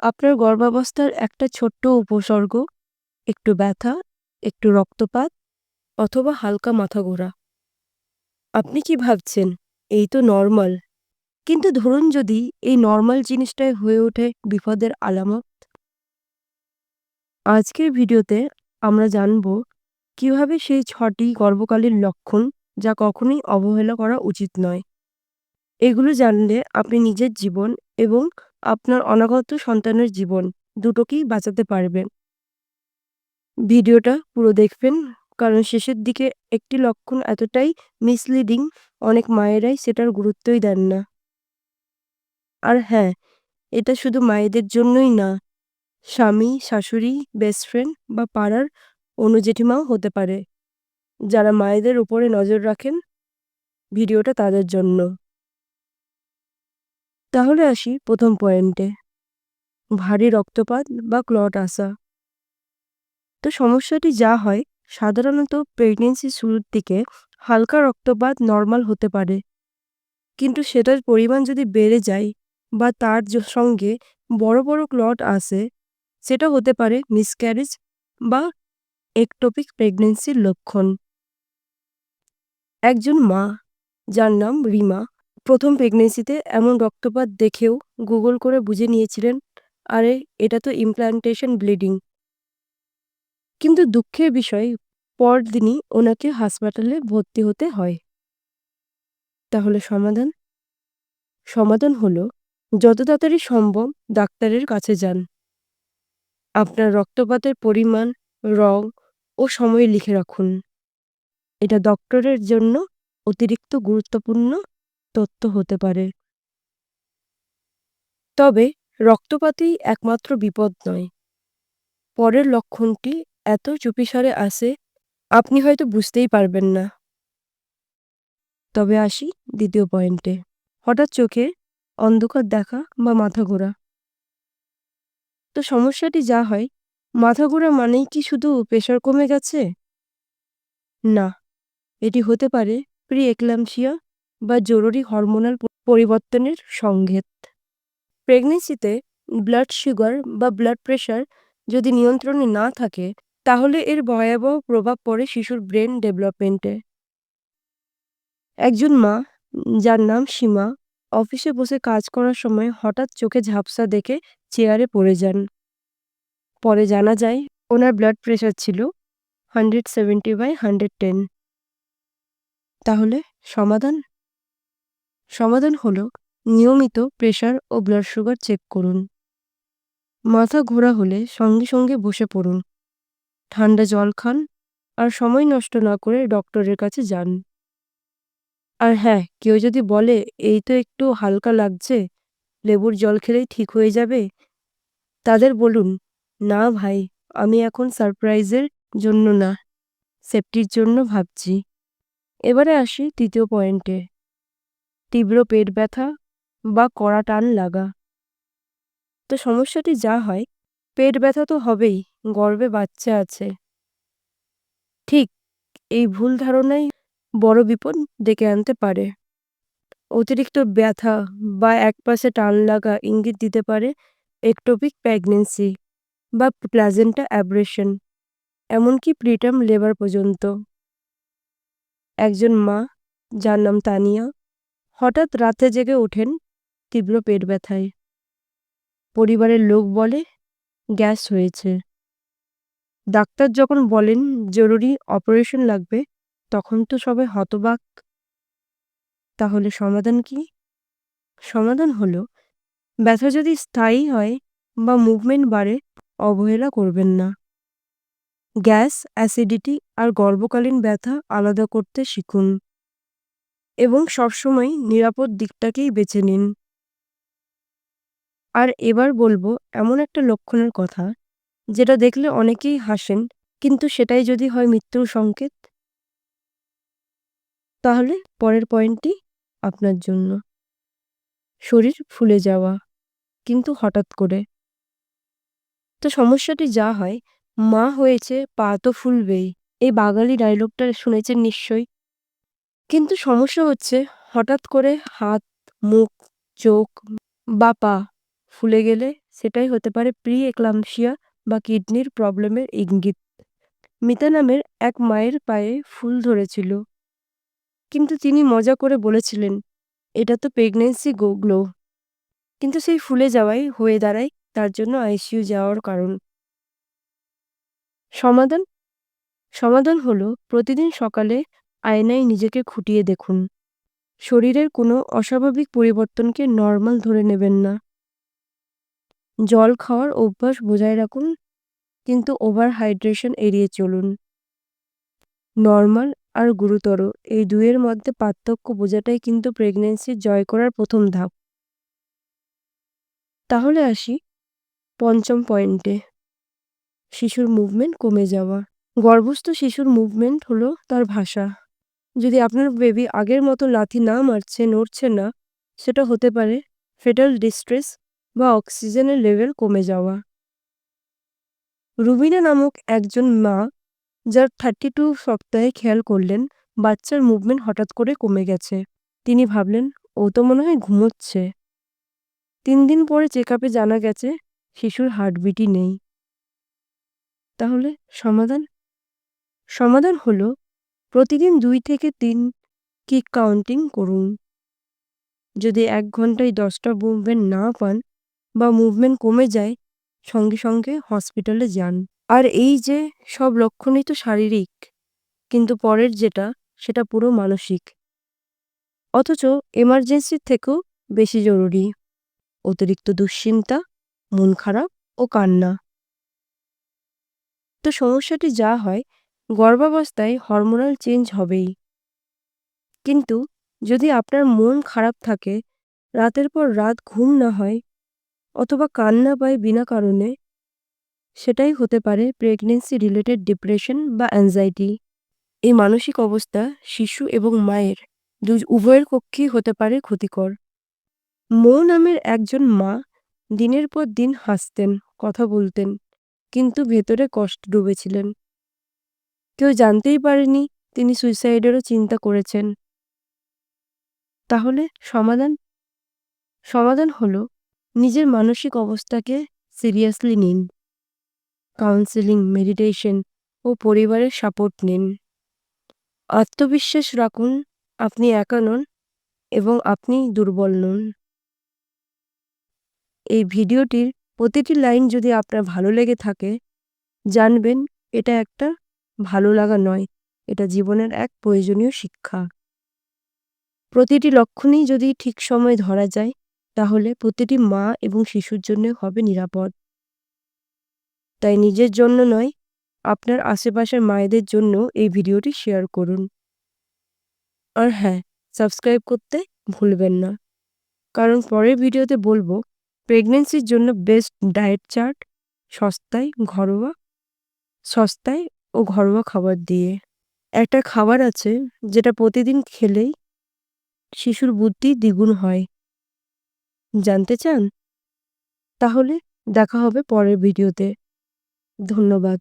আপনার গর্ভাবস্থার একটা ছোট্ট উপসর্গ, একটু ব্যথা, একটু রক্তপাত অথবা হালকা মাথা ঘোরা। আপনি কি ভাবছেন, এই তো নর্মাল কিন্তু ধরুন যদি এই নর্মাল জিনিসটাই হয়ে ওঠে বিপদের আলামত? আজকের ভিডিওতে আমরা জানব কীভাবে সেই ছটি গর্ভকালীন লক্ষণ যা কখনোই অবহেলা করা উচিত নয়। এগুলো জানলে আপনি নিজের জীবন এবং আপনার অনাগত সন্তানের জীবন দুটোকেই বাঁচাতে পারবেন। ভিডিওটা পুরো দেখবেন কারণ শেষের দিকে একটি লক্ষণ এতটাই মিসলিডিং অনেক মায়েরাই সেটার গুরুত্বই দেন না। আর হ্যাঁ, এটা শুধু মায়েদের জন্যই না, স্বামী, শাশুড়ি, বেস্ট ফ্রেন্ড বা পাড়ার অনুজেঠিমাও হতে পারে। যারা মায়েদের উপরে নজর রাখেন, ভিডিওটা তাদের জন্য। তাহলে আসি প্রথম পয়েন্টে। ভারী রক্তপাত বা ক্লট আসা। তো সমস্যাটি যা হয়, সাধারণত প্রেগনেন্সি শুরুর দিকে হালকা রক্তপাত নর্মাল হতে পারে। কিন্তু সেটার পরিমাণ যদি বেড়ে যায় বা তার সঙ্গে বড় বড় ক্লট আসে, সেটা হতে পারে মিসক্যারেজ বা একটোপিক প্রেগনেন্সির লক্ষণ। একজন মা, যার নাম রিমা প্রথম প্রেগনেন্সিতে এমন রক্তপাত দেখেও গুগল করে বুঝে নিয়েছিলেন, আরে, এটা তো ইমপ্লান্টেশন ব্লিডিং কিন্তু দুঃখের বিষয়, পরদিনই ওনাকে হাসপাতালে ভর্তি হতে হয়। তাহলে সমাধান? সমাধান হলো, যত তাড়াতাড়ি সম্ভব ডাক্তারের কাছে যান। আপনার রক্তপাতের পরিমাণ, রং ও সময় লিখে রাখুন। এটা ডক্টরের জন্য অতিরিক্ত গুরুত্বপূর্ণ তথ্য হতে পারে। তবে রক্তপাতই একমাত্র বিপদ নয়। পরের লক্ষণটি এত চুপিসারে আসে আপনি হয়তো বুঝতেই পারবেন না। তবে আসি দ্বিতীয় পয়েন্টে। হঠাৎ চোখে অন্ধকার দেখা বা মাথা ঘোরা। তো সমস্যাটি যা হয়, মাথা ঘোরা মানেই কি শুধু প্রেশার কমে গেছে? না, এটি হতে পারে প্রি এক্লামশিয়া বা জরুরি হরমোনাল পরিবর্তনের সংঘেত প্রেগনেন্সিতে ব্লাড সুগার বা ব্লাড প্রেশার যদি নিয়ন্ত্রণে না থাকে, তাহলে এর ভয়াবহ প্রভাব পড়ে শিশুর ব্রেন ডেভেলপমেন্টে একজন মা, যার নাম সীমা অফিসে বসে কাজ করার সময় হঠাৎ চোখে ঝাপসা দেখে চেয়ারে পড়ে যান। পরে জানা যায়, ওনার ব্লাড প্রেশার ছিল hundred seventy by hundred ten তাহলে সমাধান সমাধান হলো নিয়মিত প্রেশার ও ব্লাড সুগার চেক করুন। মাথা ঘোরা হলে সঙ্গে সঙ্গে বসে পড়ুন। ঠান্ডা জল খান আর সময় নষ্ট না করে ডক্টরের কাছে যান। আর হ্যাঁ কেউ যদি বলে, এই তো একটু হালকা লাগছে, লেবুর জল খেলেই ঠিক হয়ে যাবে, তাদের বলুন, না ভাই, আমি এখন সারপ্রাইজের জন্য না সেফটির জন্য ভাবছি। এবারে আসি তৃতীয় পয়েন্টে তীব্র পেট ব্যথা বা কড়া টান লাগা। তো সমস্যাটি যা হয়, পেট ব্যথা তো হবেই গর্বে বাচ্চা আছে। ঠিক এই ভুল ধারণাই বড় বিপদ ডেকে আনতে পারে। অতিরিক্ত ব্যথা বা একপাশে টান লাগা ইঙ্গিত দিতে পারে একটোপিক প্রেগনেন্সি বা প্লাজেন্টা অ্যাব্রেশন এমনকি প্রিটার্ম লেবার পর্যন্ত। একজন মা, যার নাম তানিয়া হঠাৎ রাতে জেগে ওঠেন তীব্র পেট ব্যথায়। পরিবারের লোক বলে, গ্যাস হয়েছে। ডাক্তার যখন বলেন, জরুরি অপারেশন লাগবে, তখন তো সবাই হতবাক। তাহলে সমাধান কি? সমাধান হলো, ব্যথা যদি স্থায়ী হয় বা মুভমেন্ট বাড়ে, অবহেলা করবেন না। গ্যাস, অ্যাসিডিটি আর গর্ভকালীন ব্যথা আলাদা করতে শিখুন। এবং সবসময় নিরাপদ দিকটাকেই বেছে নিন। আর এবার বলব, এমন একটা লক্ষণের কথা, যেটা দেখলে অনেকেই হাসেন, কিন্তু সেটাই যদি হয় মৃত্যুর সংকেত। তাহলে পরের পয়েন্টটি আপনার জন্য। শরীর ফুলে যাওয়া, কিন্তু হঠাৎ করে। তো সমস্যাটি যা হয়, মা হয়েছে পা তো ফুলবেই, এই বাঙালি ডায়লগটা শুনেছেন নিশ্চয়ই। কিন্তু সমস্যা হচ্ছে, হঠাৎ করে হাত, মুখ, চোখ বা পা ফুলে গেলে সেটাই হতে পারে প্রি এক্লাম্পসিয়া বা কিডনির প্রবলেমের ইঙ্গিত। মিতা নামের এক মায়ের পায়ে ফুল ধরেছিল। কিন্তু তিনি মজা করে বলেছিলেন, এটা তো প্রেগনেন্সি গো গ্লো কিন্তু সেই ফুলে যাওয়াই হয়ে দাঁড়ায়, তার জন্য আইসিইউ যাওয়ার কারণ। সমাধান? সমাধান হলো, প্রতিদিন সকালে আয়নায় নিজেকে খুঁটিয়ে দেখুন। শরীরের কোনো অস্বাভাবিক পরিবর্তনকে নর্মাল ধরে নেবেন না। জল খাওয়ার অভ্যাস বজায় রাখুন, কিন্তু ওভার হাইড্রেশন এড়িয়ে চলুন। নর্মাল আর গুরুতর, এই দুয়ের মধ্যে পার্থক্য বোঝাটাই কিন্তু প্রেগনেন্সি জয় করার প্রথম ধাপ। তাহলে আসি পঞ্চম পয়েন্টে। শিশুর মুভমেন্ট কমে যাওয়া। গর্ভস্থ শিশুর মুভমেন্ট হলো তার ভাষা। যদি আপনার বেবি আগের মতো লাথি না মারছে, নড়ছে না, সেটা হতে পারে ফেটাল ডিস্ট্রেস বা অক্সিজেনের লেভেল কমে যাওয়া। রুবিনা নামক একজন মা, যার থার্টি টু সপ্তাহে খেয়াল করলেন বাচ্চার মুভমেন্ট হঠাৎ করে কমে গেছে। তিনি ভাবলেন, ও তো মনে হয় ঘুমোচ্ছে। তিন দিন পরে চেক আপে জানা গেছে, শিশুর হার্টবিটই নেই। তাহলে সমাধান? সমাধান হলো প্রতিদিন দুই থেকে তিন কিক কাউন্টিং করুন। যদি এক ঘন্টায় দশটা মুভমেন্ট না পান বা মুভমেন্ট কমে যায়, সঙ্গে সঙ্গে হসপিটালে যান। আর এই যে সব লক্ষণই তো শারীরিক, কিন্তু পরের যেটা, সেটা পুরো মানসিক। অথচ এমার্জেন্সির থেকেও বেশি জরুরি। অতিরিক্ত দুশ্চিন্তা, মন খারাপ ও কান্না। তো সমস্যাটি যা হয় গর্ভাবস্থায় হরমোনাল চেঞ্জ হবেই। কিন্তু যদি আপনার মন খারাপ থাকে, রাতের পর রাত ঘুম না হয় অথবা কান্না পায় বিনা কারণে, সেটাই হতে পারে প্রেগনেন্সি রিলেটেড ডিপ্রেশন বা অ্যাংজাইটি এই মানসিক অবস্থা শিশু এবং মায়ের দু, উভয়ের পক্ষেই হতে পারে ক্ষতিকর। মো নামের একজন মা দিনের পর দিন হাসতেন, কথা বলতেন, কিন্তু ভেতরে কষ্ট ডুবেছিলেন। কেউ জানতেই পারেনি তিনি সুইসাইডেরও চিন্তা করেছেন। তাহলে সমাধান? সমাধান হলো নিজের মানসিক অবস্থাকে সিরিয়াসলি নিন। কাউন্সেলিং, মেডিটেশন ও পরিবারের সাপোর্ট নিন। আত্মবিশ্বাস রাখুন, আপনি একা নন এবং আপনি দুর্বল নন। এই ভিডিওটির প্রতিটি লাইন যদি আপনার ভালো লেগে থাকে, জানবেন এটা একটা ভালো লাগা নয়। এটা জীবনের এক প্রয়োজনীয় শিক্ষা। প্রতিটি লক্ষণই যদি ঠিক সময়ে ধরা যায়, তাহলে প্রতিটি মা এবং শিশুর জন্য হবে নিরাপদ। তাই নিজের জন্য নয়, আপনার আশেপাশের মায়েদের জন্য এই ভিডিওটি শেয়ার করুন। আর হ্যাঁ সাবস্ক্রাইব করতে ভুলবেন না। কারণ পরের ভিডিওতে বলব প্রেগনেন্সির জন্য বেস্ট ডায়েট চার্ট সস্তায়, ঘরোয়া সস্তায় ও ঘরোয়া খাবার দিয়ে। একটা খাবার আছে যেটা প্রতিদিন খেলেই শিশুর বুদ্ধি দ্বিগুণ হয়। জানতে চান? তাহলে দেখা হবে পরের ভিডিওতে। ধন্যবাদ।